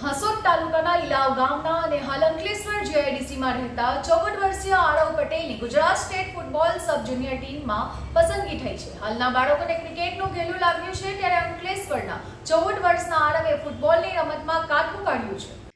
હસોદ તાલુકાના ઇલાવ ગામના અને હાલ અંકલેશ્વર જીઆઈડીસીમાં રહેતા ચૌદ વર્ષીય આરવ પટેલની Gujarat state football sub junior ટીમમાં પસંદગી થઈ છે. હાલના બાળકોને ક્રિકેટનું ઘેલું લાગ્યું છે ત્યારે અંકલેશ્વરના ચૌદ વર્ષના આરવે ફૂટબોલની રમતમાં કાઠું કાઢ્યું છે.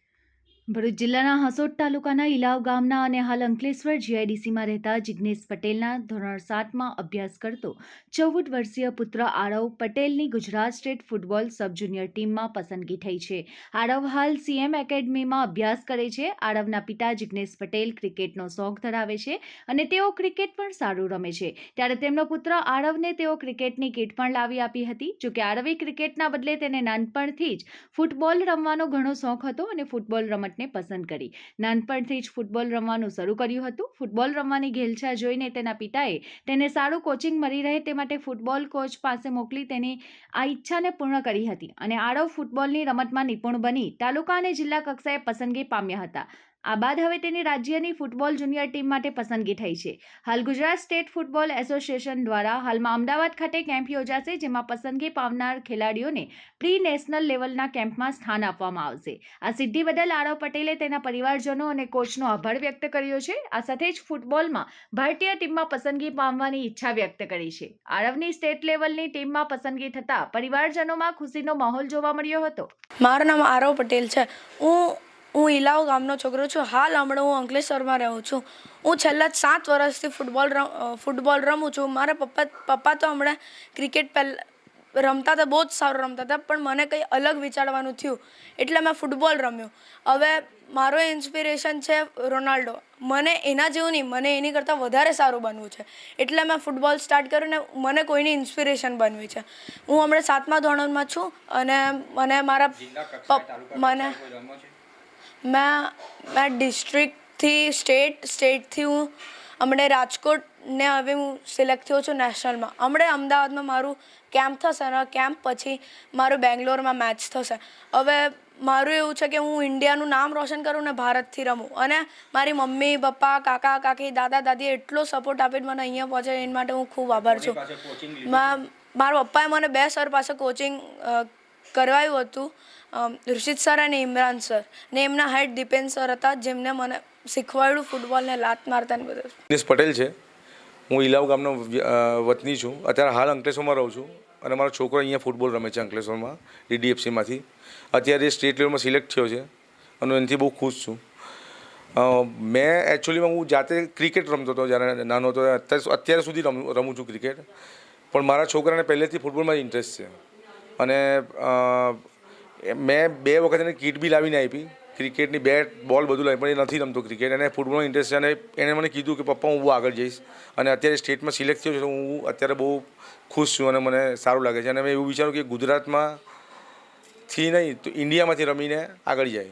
ભરૂચ જિલ્લાના હસોટ તાલુકાના ઇલાવ ગામના અને હાલ અંકલેશ્વર જીઆઈડીસીમાં રહેતા જિગ્નેશ પટેલના ધોરણ સાતમાં અભ્યાસ કરતો ચૌદ વર્ષીય પુત્ર આરવ પટેલની Gujarat state football sub junior ટીમમાં પસંદગી થઈ છે. આરવ હાલ સીએમ એકેડમીમાં અભ્યાસ કરે છે. આરવના પિતા જિગ્નેશ પટેલ ક્રિકેટનો શોખ ધરાવે છે અને તેઓ ક્રિકેટ પણ સારું રમે છે. ત્યારે તેમનો પુત્ર આરવને તેઓ ક્રિકેટની કીટ પણ લાવી આપી હતી. જોકે આરવે ક્રિકેટના બદલે તેને નાનપણથી જ ફૂટબોલ રમવાનો ઘણો શોખ હતો અને ફૂટબોલ રમતને પસંદ કરી. નાનપણથી જ ફૂટબોલ રમવાનું શરૂ કર્યું હતું. ફૂટબોલ રમવાની ઘેલછા જોઈને તેના પિતાએ તેને સારું કોચિંગ મળી રહે તે માટે ફૂટબોલ કોચ પાસે મોકલી તેની આ ઈચ્છાને પૂર્ણ કરી હતી. અને આરવ ફૂટબોલની રમતમાં નિપુણ બની તાલુકા અને જિલ્લા કક્ષાએ પસંદગી પામ્યા હતા. આ બાદ હવે તેની રાજ્યની ફૂટબોલ જુનિયર ટીમ માટે પસંદગી થઈ છે. હાલ ગુજરાત સ્ટેટ ફૂટબોલ એસોસિએશન દ્વારા હાલમાં અમદાવાદ ખાતે કેમ્પ યોજાશે, જેમાં પસંદગી પામનાર ખેલાડીઓને પ્રી નેશનલ લેવલના કેમ્પમાં સ્થાન આપવામાં આવશે. આ સિદ્ધિ બદલ આરવ પટેલે તેના પરિવારજનો અને કોચનો આભાર વ્યક્ત કર્યો છે. આ સાથે જ ફૂટબોલમાં ભારતીય ટીમમાં પસંદગી પામવાની ઈચ્છા વ્યક્ત કરી છે. આરવની સ્ટેટ લેવલની ટીમમાં પસંદગી થતાં પરિવારજનોમાં ખુશીનો માહોલ જોવા મળ્યો હતો. મારું નામ આરવ પટેલ છે. હું હું ઇલાવ ગામનો છોકરો છું. હાલ હમણાં હું અંકલેશ્વરમાં રહું છું. હું છેલ્લા સાત વર્ષથી ફૂટબોલ રમ ફૂટબોલ રમું છું. મારા પપ્પા પપ્પા તો હમણાં ક્રિકેટ પહેલાં રમતા હતા બહુ જ સારું રમતા હતા પણ મને કંઈ અલગ વિચારવાનું થયું. એટલે મેં ફૂટબોલ રમ્યું. હવે મારો ઇન્સ્પિરેશન છે રોનાલ્ડો. મને એના જેવું નહીં મને એની કરતાં વધારે સારું બનવું છે. એટલે મેં ફૂટબોલ સ્ટાર્ટ કર્યું ને મને કોઈની ઇન્સ્પિરેશન બનવી છે. હું હમણાં સાતમા ધોરણમાં છું અને મને મારા પપ મને મેં મેં ડિસ્ટ્રિક્ટથી સ્ટેટ સ્ટેટથી હું હમણાં રાજકોટને હવે હું સિલેક્ટ થયો છું નેશનલમાં હમણાં અમદાવાદમાં મારું કેમ્પ થશે અને કેમ્પ પછી મારું બેંગ્લોરમાં મેચ થશે. હવે મારું એવું છે કે હું ઇન્ડિયાનું નામ રોશન કરું ને ભારતથી રમું. અને મારી મમ્મી પપ્પા કાકા કાકી દાદા દાદીએ એટલો સપોર્ટ આપીને મને અહીંયા પહોંચે એના માટે હું ખૂબ આભાર છું. મારા પપ્પાએ મને બે સર પાસે કોચિંગ કરવાયું હતું ઋષિત સર અને ઇમરાન સર ને એમના હેડ દીપેન સર હતા, જેમને મને શીખવાડ્યું ફૂટબોલને લાત મારતા ને બધું. દિનેશ પટેલ છે. હું ઇલાવ ગામનો વતની છું. અત્યારે હાલ અંકલેશ્વરમાં રહું છું અને મારો છોકરો અહીંયા ફૂટબોલ રમે છે અંકલેશ્વરમાં ડીડીએફસીમાંથી અત્યારે સ્ટેટ લેવલમાં સિલેક્ટ થયો છે અને એનાથી બહુ ખુશ છું. મેં એકચ્યુઅલીમાં હું જાતે ક્રિકેટ રમતો હતો જ્યારે નાનો હતો. અત્યારે સુધી રમું છું ક્રિકેટ પણ મારા છોકરાને પહેલેથી ફૂટબોલમાં ઇન્ટરેસ્ટ છે. અને મેં બે વખત એને કીટ બી લાવીને આપી. ક્રિકેટની બેટ બોલ બધું લાવી, પણ એ નથી રમતો ક્રિકેટ. અને ફૂટબોલનો ઇન્ટરેસ્ટ છે અને એણે મને કીધું કે, પપ્પા, હું આગળ જઈશ. અને અત્યારે સ્ટેટમાં સિલેક્ટ થયો છે હું અત્યારે બહુ ખુશ છું અને મને સારું લાગે છે. અને મેં એવું વિચાર્યું કે ગુજરાતમાં થી નહીં, તો ઇન્ડિયામાંથી રમીને આગળ જાય.